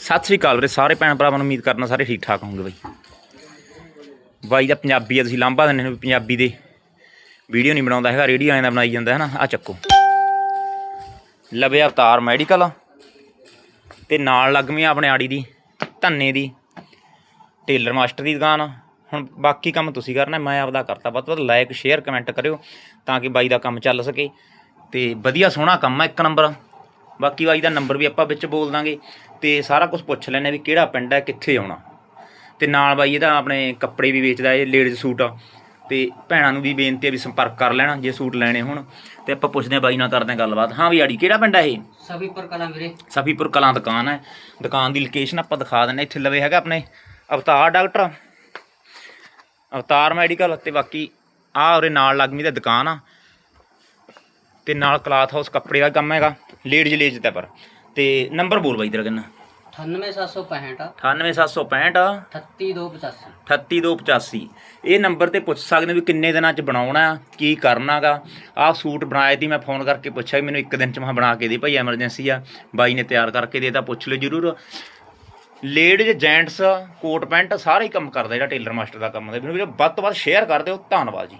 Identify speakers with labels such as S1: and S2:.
S1: ਸਤਿ ਸ੍ਰੀ ਅਕਾਲ ਵੀਰੇ, ਸਾਰੇ ਭੈਣ ਭਰਾਵਾਂ ਨੂੰ ਉਮੀਦ ਕਰਨਾ ਸਾਰੇ ਠੀਕ ਠਾਕ ਹੋਣਗੇ ਬਾਈ। ਬਾਈ ਦਾ ਪੰਜਾਬੀ ਆ, ਤੁਸੀਂ ਲਾਂਭਾ ਦਿੰਦੇ ਨੇ ਵੀ ਪੰਜਾਬੀ ਦੇ। ਵੀਡੀਓ ਨਹੀਂ ਬਣਾਉਂਦਾ ਹੈਗਾ ਰੇਡੀਓ ਵਾਲਿਆਂ ਦਾ ਬਣਾਈ ਜਾਂਦਾ ਹੈ ਨਾ ਆ ਚੱਕੋ। ਲਵੇ ਅਵਤਾਰ ਮੈਡੀਕਲ ਤੇ ਨਾਲ ਲੱਗਵੀਂ ਆਪਣੇ ਆੜੀ ਦੀ, ਧੰਨੇ ਦੀ, ਟੇਲਰ ਮਾਸਟਰ ਦੀ ਦੁਕਾਨ। ਹੁਣ ਬਾਕੀ ਕੰਮ ਤੁਸੀਂ ਕਰਨਾ, ਮੈਂ ਆਪਦਾ ਕਰਤਾ। ਵੱਧ ਤੋਂ ਵੱਧ ਲਾਈਕ ਸ਼ੇਅਰ ਕਮੈਂਟ ਕਰਿਓ ਤਾਂ ਕਿ ਬਾਈ ਦਾ ਕੰਮ ਚੱਲ ਸਕੇ। ਤੇ ਵਧੀਆ ਸੋਹਣਾ ਕੰਮ ਆ ਇੱਕ ਨੰਬਰ। ਬਾਕੀ ਬਾਈ ਦਾ ਨੰਬਰ ਵੀ ਆਪਾਂ ਵਿੱਚ ਬੋਲ ਦਾਂਗੇ ਤੇ ਸਾਰਾ ਕੁਝ ਪੁੱਛ ਲੈਣੇ ਵੀ ਕਿਹੜਾ ਪਿੰਡ ਹੈ ਕਿੱਥੇ ਆਉਣਾ। ਤੇ ਨਾਲ ਬਾਈ ਇਹਦਾ ਆਪਣੇ ਕੱਪੜੇ ਵੀ ਵੇਚਦਾ ਇਹ ਲੇਡੀਜ਼ ਸੂਟ ਆ। ਤੇ ਭੈਣਾਂ ਨੂੰ ਵੀ ਬੇਨਤੀ ਹੈ ਵੀ ਸੰਪਰਕ ਕਰ ਲੈਣਾ ਜੇ ਸੂਟ ਲੈਣੇ ਹੋਣ। ਤੇ ਆਪਾਂ ਪੁੱਛਦੇ ਹਾਂ ਬਾਈ ਨਾਲ ਕਰਦੇ ਹਾਂ ਗੱਲਬਾਤ। ਹਾਂ ਵੀ ਆੜੀ ਕਿਹੜਾ ਪਿੰਡ ਹੈ ਇਹ?
S2: ਸਭੀ ਪਰ ਕਲਾ ਵੀਰੇ।
S1: ਸਫੀਪੁਰ ਕਲਾਂ ਦੁਕਾਨ ਹੈ। ਦੁਕਾਨ ਦੀ ਲੋਕੇਸ਼ਨ ਆਪਾਂ ਦਿਖਾ ਦਿੰਨੇ ਇੱਥੇ ਲਵੇ ਹੈਗਾ ਆਪਣੇ ਅਵਤਾਰ ਡਾਕਟਰ। ਅਵਤਾਰ ਮੈਡੀਕਲ ਤੇ ਬਾਕੀ ਆਹ ਉਹਦੇ ਨਾਲ ਲੱਗਮੀ ਤੇ ਦੁਕਾਨ ਆ। ਤੇ ਨਾਲ ਕਲਾਥ ਹਾਊਸ ਕੱਪੜੇ ਦਾ ਕੰਮ ਹੈਗਾ। ਲੇਡੀਜ਼ ਲੇਜ ਤੇ ਪਰ। ਤੇ ਨੰਬਰ ਬੋਲ ਬਾਈ ਤੇਰਾ ਕਿੰਨਾ?
S2: 98765
S1: 98765
S2: 38285
S1: 38285 ਇਹ ਨੰਬਰ ਤੇ ਪੁੱਛ ਸਕਦੇ ਹੋ ਵੀ ਕਿੰਨੇ ਦਿਨਾਂ ਚ ਬਣਾਉਣਾ ਕੀ ਕਰਨਾਗਾ। ਆਹ ਸੂਟ ਬਣਾਏ ਦੀ ਮੈਂ ਫੋਨ ਕਰਕੇ ਪੁੱਛਿਆ ਮੈਨੂੰ ਇੱਕ ਦਿਨ ਚ ਮੈਂ ਬਣਾ ਕੇ ਦੇ ਭਾਈ ਐਮਰਜੈਂਸੀ ਆ। ਬਾਈ ਨੇ ਤਿਆਰ ਕਰਕੇ ਦੇ ਤਾਂ ਪੁੱਛ ਲਿਓ ਜਰੂਰ। ਲੇਡੀਜ਼ ਜੈਂਟਸ ਕੋਟ ਪੈਂਟ ਸਾਰੇ ਕੰਮ ਕਰਦਾ ਜਿਹੜਾ ਟੇਲਰ ਮਾਸਟਰ ਦਾ ਕੰਮ ਹੁੰਦਾ। ਵੀਡੀਓ ਵੱਧ ਤੋਂ ਵੱਧ ਸ਼ੇਅਰ ਕਰ ਦਿਓ। ਧੰਨਵਾਦ ਜੀ।